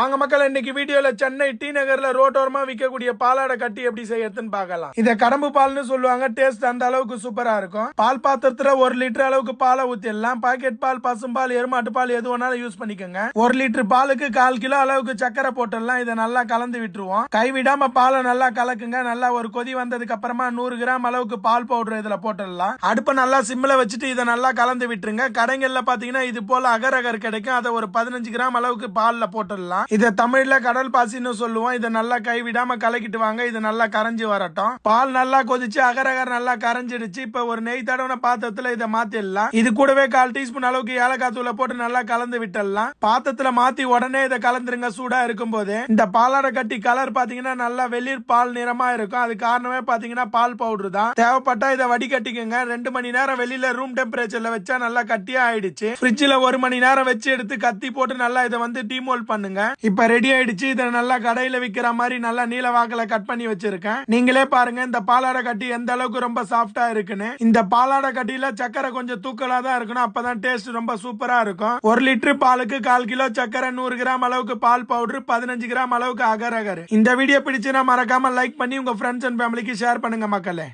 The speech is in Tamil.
வாங்க மக்கள் இன்னைக்கு வீடியோல சென்னை டி நகர்ல ரோட்டோரமா விற்கக்கூடிய பாலாடை கட்டி எப்படி செய்யறதுன்னு பார்க்கலாம். இத கடம்பு பால்னு சொல்லுவாங்க. டேஸ்ட் அந்த அளவுக்கு சூப்பரா இருக்கும். பால் பாத்திரத்துல ஒரு லிட்டர் அளவுக்கு பாலை ஊத்திடலாம். பாக்கெட் பால் பசும்பால் எருமாட்டு பால் எது வேணாலும் யூஸ் பண்ணிக்கோங்க. ஒரு லிட்டர் பாலுக்கு கால் கிலோ அளவுக்கு சக்கரை போட்டுடலாம். இதை நல்லா கலந்து விட்டுருவோம். கைவிடாம பாலை நல்லா கலக்குங்க. நல்லா ஒரு கொதி வந்ததுக்கு அப்புறமா நூறு கிராம் அளவுக்கு பால் பவுடர் இதுல போட்டுடலாம். அடுப்பை நல்லா சிம்ல வச்சுட்டு இதை நல்லா கலந்து விட்டுருங்க. கடைகள்ல பாத்தீங்கன்னா இது போல அகர் அகர் கிடைக்கும். அதை ஒரு பதினஞ்சு கிராம் அளவுக்கு பால்ல போட்டுடலாம். இதை தமிழ்ல கடல் பாசின்னு சொல்லுவோம். இதை நல்லா கைவிடாம கலக்கிட்டு வாங்க இது நல்லா கரைஞ்சி வரட்டும். பால் நல்லா கொதிச்சு அகரகர் நல்லா கரைஞ்சிடுச்சு. இப்ப ஒரு நெய் தடவை பாத்திரத்துல இதை மாத்திடலாம். இது கூடவே கால் டீஸ்பூன் அளவுக்கு ஏலக்காய் தூளை போட்டு நல்லா கலந்து விட்டுடலாம். பாத்திரத்துல மாத்தி உடனே இதை கலந்துருங்க. சூடா இருக்கும் போது இந்த பாலாடை கட்டி கலர் பாத்தீங்கன்னா நல்லா வெளிர் பால் நிறமா இருக்கும். அது காரணமே பாத்தீங்கன்னா பால் பவுடர் தான். தேவைப்பட்டா இதை வடிகட்டிக்கோங்க. ரெண்டு மணி நேரம் வெளியில ரூம் டெம்பரேச்சர்ல வச்சா நல்லா கட்டியா ஆயிடுச்சு. ஃப்ரிட்ஜ்ல ஒரு மணி நேரம் வச்சு எடுத்து கத்தி போட்டு நல்லா இதை வந்து டீமோல் பண்ணுங்க. இப்ப ரெடி ஆயிடுச்சு இதை நல்லா கடையில விக்கிற மாதிரி நல்லா நீல வாக்குல கட் பண்ணி வச்சிருக்கேன். நீங்களே பாருங்க இந்த பாலாடை கட்டி எந்த அளவுக்கு ரொம்ப சாஃப்டா இருக்குன்னு. இந்த பாலாடை கட்டியில சக்கரை கொஞ்சம் தூக்கலா தான் இருக்கணும் அப்பதான் டேஸ்ட் ரொம்ப சூப்பரா இருக்கும். ஒரு லிட்டர் பாலுக்கு கால் கிலோ சக்கரை நூறு கிராம் அளவுக்கு பால் பவுடர் பதினஞ்சு கிராம் அளவுக்கு அகர் அகர். இந்த வீடியோ பிடிச்சுன்னா மறக்காம லைக் பண்ணி உங்க ஃப்ரெண்ட்ஸ் அண்ட் ஃபேமிலிக்கு ஷேர் பண்ணுங்க மக்களே.